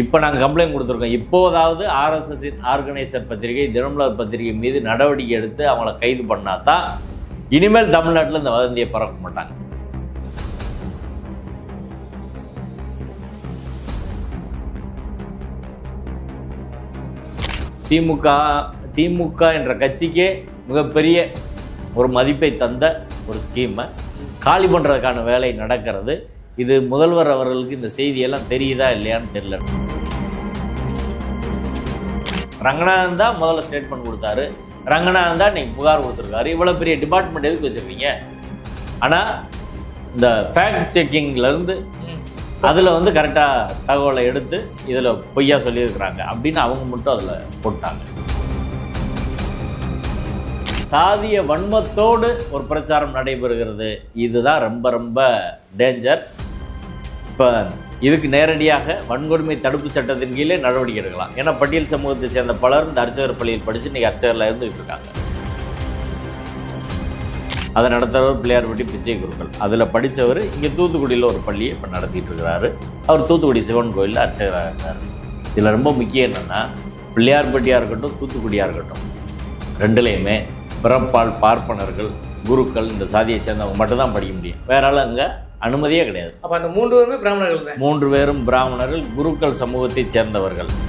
இப்போ நாங்கள் கம்ப்ளைண்ட் கொடுத்துருக்கோம். இப்போதாவது ஆர்எஸ்எஸ் ஆர்கனைசர் பத்திரிகை தினமலர் பத்திரிகை மீது நடவடிக்கை எடுத்து அவங்கள கைது பண்ணால் தான் இனிமேல் தமிழ்நாட்டில் இந்த வதந்தியை பறக்க மாட்டாங்க. திமுக திமுக என்ற கட்சிக்கே மிகப்பெரிய ஒரு மதிப்பை தந்த ஒரு ஸ்கீமை காலி பண்ணுறதுக்கான வேலை நடக்கிறது. இது முதல்வர் அவர்களுக்கு இந்த செய்தியெல்லாம் தெரியுதா இல்லையான்னு தெரியல. ரங்கநாதன் தான் முதல்ல ஸ்டேட்மெண்ட் கொடுத்தாரு. ரங்கநாதன் தான் நீங்கள் புகார் கொடுத்துருக்காரு. இவ்வளோ பெரிய டிபார்ட்மெண்ட் எதுக்கு வச்சுருக்கீங்க? ஆனால் இந்த ஃபேக்ட் செக்கிங்லேருந்து அதில் வந்து கரெக்டாக தகவலை எடுத்து இதில் பொய்யா சொல்லியிருக்கிறாங்க. அப்படின்னு அவங்க மட்டும் அதில் போட்டாங்க. சாதிய வன்மத்தோடு ஒரு பிரச்சாரம் நடைபெறுகிறது. இதுதான் ரொம்ப ரொம்ப டேஞ்சர் இப்போ இதுக்கு நேரடியாக வன்கொடுமை தடுப்பு சட்டத்தின் கீழே நடவடிக்கை எடுக்கலாம். ஏன்னா பட்டியல் சமூகத்தை சேர்ந்த பலர் இந்த அர்ச்சகர் பள்ளியில் படித்து இன்றைக்கி அர்ச்சகரில் இருந்துகிட்டு இருக்காங்க. அதை நடத்துகிறவர் பிள்ளையார்பட்டி பிச்சை குருக்கள். அதில் படித்தவர் இங்கே தூத்துக்குடியில் ஒரு பள்ளியை இப்போ நடத்திட்டு இருக்கிறாரு. அவர் தூத்துக்குடி சிவன் கோயிலில் அர்ச்சகராக இருந்தார் இதில் ரொம்ப முக்கியம் என்னென்னா பிள்ளையார்பட்டியாக இருக்கட்டும் தூத்துக்குடியாக இருக்கட்டும் ரெண்டுலேயுமே பிறப்பால் பார்ப்பனர்கள் குருக்கள் இந்த சாதியை சேர்ந்தவங்க மட்டும்தான் படிக்க முடியும். வேற ஆள் அங்கே அனுமதியே கிடையாது. அப்ப அந்த மூன்று பேருமே பிராமணர்கள் மூன்று பேரும் பிராமணர்கள் குருக்கள் சமூகத்தைச் சேர்ந்தவர்கள்.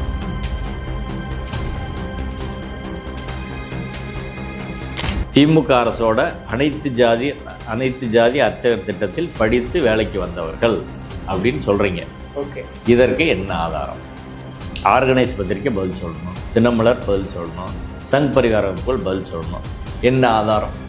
திமுக அரசோட அனைத்து ஜாதி அனைத்து ஜாதி அர்ச்சகர் திட்டத்தில் படித்து வேலைக்கு வந்தவர்கள் அப்படின்னு சொல்றீங்க. ஓகே. இதற்கு என்ன ஆதாரம்? ஆர்கனைஸ் பத்திரிக்கை பதில் சொல்லணும். தினமலர் பதில் சொல்லணும். சங் பரிவார வகுப்புகள் பதில் சொல்லணும். என்ன ஆதாரம்?